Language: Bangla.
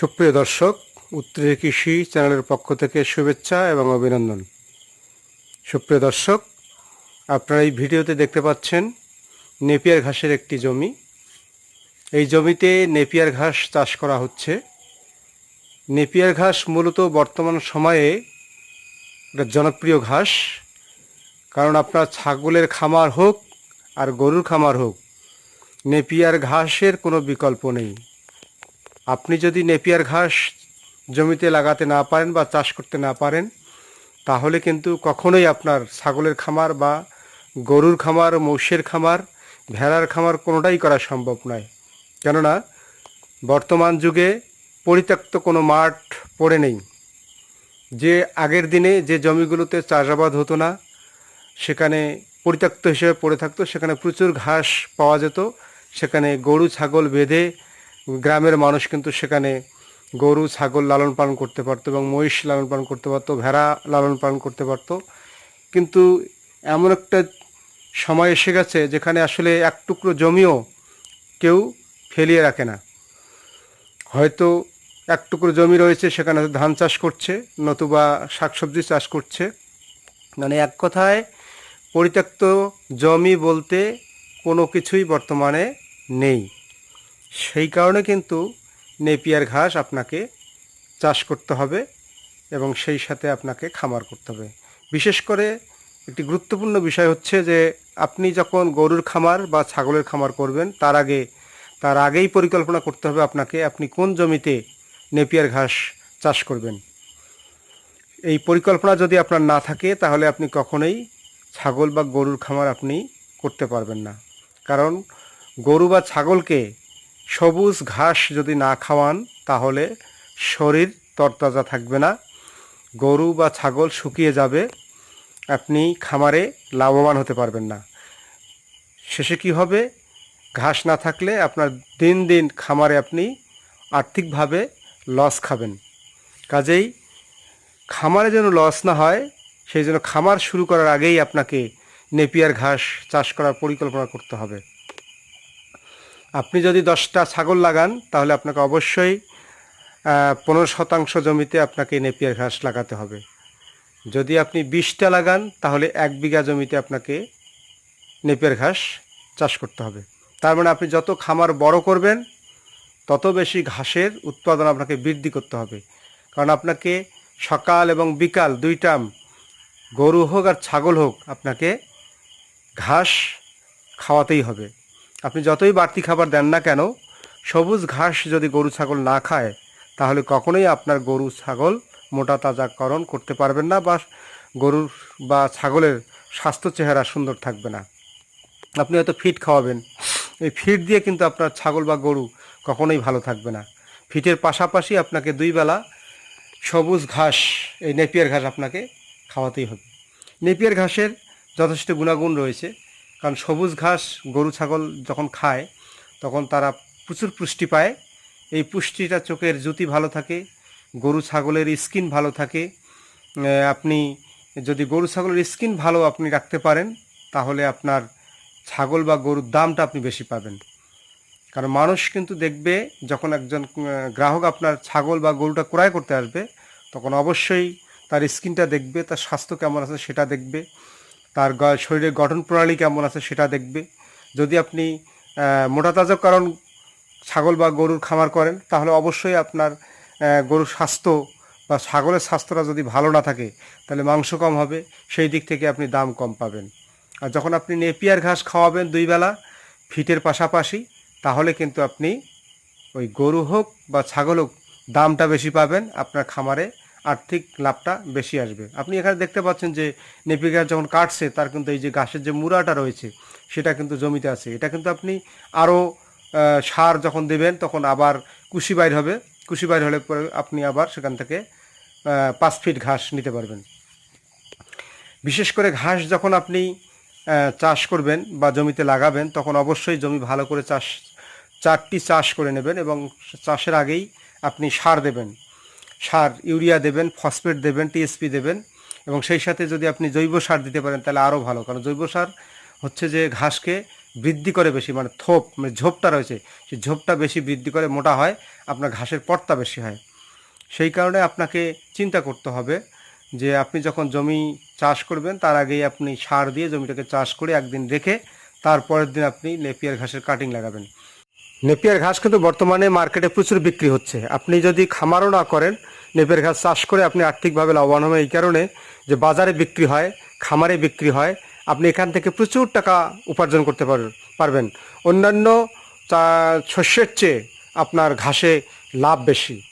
সুপ্রিয় দর্শক উত্তরের কৃষি চ্যানেলের পক্ষ থেকে শুভেচ্ছা এবং অভিনন্দন। সুপ্রিয় দর্শক, আপনারা এই ভিডিওতে দেখতে পাচ্ছেন নেপিয়ার ঘাসের একটি জমি। এই জমিতে নেপিয়ার ঘাস চাষ করা হচ্ছে। নেপিয়ার ঘাস মূলত বর্তমান সময়ে একটা জনপ্রিয় ঘাস। কারণ আপনার ছাগলের খামার হোক আর গরুর খামার হোক, নেপিয়ার ঘাসের কোনো বিকল্প নেই। আপনি যদি নেপিয়ার ঘাস জমিতে লাগাতে না পারেন বা চাষ করতে না পারেন, তাহলে কিন্তু কখনোই আপনার ছাগলের খামার বা গরুর খামার মৌষের খামার, ভেড়ার খামার কোনোটাই করা সম্ভব নয়। কেননা, বর্তমান যুগে পরিত্যক্ত কোনো মাঠ পড়ে নেই। যে আগের দিনে যে জমিগুলোতে চাষাবাদ হতো না, সেখানে পরিত্যক্ত হিসেবে পড়ে থাকতো, সেখানে প্রচুর ঘাস পাওয়া যেত, সেখানে গরু, ছাগল বেঁধে গ্রামের মানুষ কিন্তু সেখানে গরু, ছাগল লালন পালন করতে পারতো এবং মহিষ লালন পালন করতে পারতো, ভেড়া লালন পালন করতে পারতো। কিন্তু এমন একটা সময় এসে গেছে যেখানে আসলে এক টুকরো জমিও কেউ ফেলিয়ে রাখে না। হয়তো এক টুকরো জমি রয়েছে, সেখানে ধান চাষ করছে, নতুবা শাকসবজি চাষ করছে। মানে এক কথায় পরিত্যক্ত জমি বলতে কোনো কিছুই বর্তমানে নেই। সেই কারণে কিন্তু নেপিয়ার ঘাস আপনাকে চাষ করতে হবে এবং সেই সাথে আপনাকে খামার করতে হবে। বিশেষ করে একটি গুরুত্বপূর্ণ বিষয় হচ্ছে যে, আপনি যখন গরুর খামার বা ছাগলের খামার করবেন, তার আগে, তার আগেই পরিকল্পনা করতে হবে আপনাকে আপনি কোন জমিতে নেপিয়ার ঘাস চাষ করবেন। এই পরিকল্পনা যদি আপনার না থাকে, তাহলে আপনি কখনোই ছাগল বা গরুর খামার আপনি করতে পারবেন না। কারণ গরু বা ছাগলকে সবুজ ঘাস যদি না খাওয়ান, তাহলে শরীর তরতাজা থাকবে না, গরু বা ছাগল শুকিয়ে যাবে, আপনি খামারে লাভবান হতে পারবেন না। শেষে কি হবে? ঘাস না থাকলে আপনার দিন দিন খামারে আপনি আর্থিকভাবে লস খাবেন। কাজেই খামারে যেন লস না হয়, সেই জন্য খামার শুরু করার আগেই আপনাকে নেপিয়ার ঘাস চাষ করার পরিকল্পনা করতে হবে। আপনি যদি দশটা ছাগল লাগান, তাহলে আপনাকে অবশ্যই পনেরো শতাংশ জমিতে আপনাকে নেপিয়ার ঘাস লাগাতে হবে। যদি আপনি বিশটা লাগান, তাহলে এক বিঘা জমিতে আপনাকে নেপিয়ার ঘাস চাষ করতে হবে। তার মানে আপনি যত খামার বড় করবেন, তত বেশি ঘাসের উৎপাদন আপনাকে বৃদ্ধি করতে হবে। কারণ আপনাকে সকাল এবং বিকাল দুই গরু হোক আর ছাগল হোক, আপনাকে ঘাস খাওয়াতেই হবে। আপনি যতই বাড়তি খাবার দেন না কেন, সবুজ ঘাস যদি গরু ছাগল না খায়, তাহলে কখনোই আপনার গরু ছাগল মোটা তাজাকরণ করতে পারবেন না বা গরুর বা ছাগলের স্বাস্থ্য চেহারা সুন্দর থাকবে না। আপনি হয়তো ফিট খাওয়াবেন। এই ফিট দিয়ে কিন্তু আপনার ছাগল বা গরু কখনোই ভালো থাকবে না। ফিটের পাশাপাশি আপনাকে দুই বেলা সবুজ ঘাস, এই নেপিয়ার ঘাস আপনাকে খাওয়াতেই হবে। নেপিয়ার ঘাসের যথেষ্ট গুণাগুণ রয়েছে। কারণ সবুজ ঘাস, গরু, ছাগল যখন খায়, তখন তারা প্রচুর পুষ্টি পায়। এই পুষ্টিটা চোখের জ্যোতি ভালো থাকে, গরু, ছাগলের স্কিন ভালো থাকে। আপনি যদি গরু, ছাগলের স্কিন ভালো আপনি রাখতে পারেন, তাহলে আপনার ছাগল বা গরুর দামটা আপনি বেশি পাবেন। কারণ মানুষ কিন্তু দেখবে যখন একজন গ্রাহক আপনার ছাগল বা গরুটা ক্রয় করতে আসবে, তখন অবশ্যই তার স্কিনটা দেখবে, তার স্বাস্থ্য কেমন আছে সেটা দেখবে। তার শরীরের গঠন প্রণালী কেমন আছে সেটা দেখবে। যদি আপনি মোটা তাজাকরণ ছাগল বা গরুর খামার করেন, তাহলে অবশ্যই আপনার গরুর স্বাস্থ্য বা ছাগলের স্বাস্থ্যটা যদি ভালো না থাকে, তাহলে মাংস কম হবে, সেই দিক থেকে আপনি দাম কম পাবেন। আর যখন আপনি নেপিয়ার ঘাস খাওয়াবেন দুই বেলা, ফিটের পাশাপাশি, তাহলে কিন্তু আপনি ওই গরু হোক বা ছাগল হোক, দামটা বেশি পাবেন আপনার খামারে আর্থিক লাভটা বেশি আসবে। আপনি এখানে দেখতে পাচ্ছেন যে নেপি গাছ যখন কাটছে, তার কিন্তু এই যে ঘাসের যে মুড়াটা রয়েছে, সেটা কিন্তু জমিতে আছে। এটা কিন্তু আপনি আরও সার যখন দেবেন, তখন আবার কুশি বাইর হবে। কুশি বাইর হলে পরে আপনি আবার সেখান থেকে পাঁচ ফিট ঘাস নিতে পারবেন। বিশেষ করে ঘাস যখন আপনি চাষ করবেন বা জমিতে লাগাবেন, তখন অবশ্যই জমি ভালো করে চাষ, চারটি চাষ করে নেবেন এবং চাষের আগেই আপনি সার দেবেন। সার, ইউরিয়া দেবেন, ফসফেট দেবেন টিএসপি দেবেন এবং সেই সাথে যদি আপনি জৈব সার দিতে পারেন তাহলে আরও ভালো। কারণ জৈব সার হচ্ছে যে ঘাসকে বৃদ্ধি করে বেশি মানে থোপ মানে ঝোপটা রয়েছে, সেই ঝোপটা বেশি বৃদ্ধি করে মোটা হয়, আপনার ঘাসের পর্তা বেশি হয়। সেই কারণে আপনাকে চিন্তা করতে হবে যে আপনি যখন জমি চাষ করবেন, তার আগেই আপনি সার দিয়ে জমিটাকে চাষ করে একদিন রেখে তারপরের দিন আপনি লেপিয়ার ঘাসের কাটিং লাগাবেন। নেপিয়ার ঘাস কিন্তু বর্তমানে মার্কেটে প্রচুর বিক্রি হচ্ছে। আপনি যদি খামারও না করেন, নেপিয়ার ঘাস চাষ করে আপনি আর্থিকভাবে লাভবান হবেন। এই কারণে যে বাজারে বিক্রি হয়, খামারে বিক্রি হয়, আপনি এখান থেকে প্রচুর টাকা উপার্জন করতে পার- পারবেন। অন্যান্য শস্যের চেয়ে আপনার ঘাসে লাভ বেশি।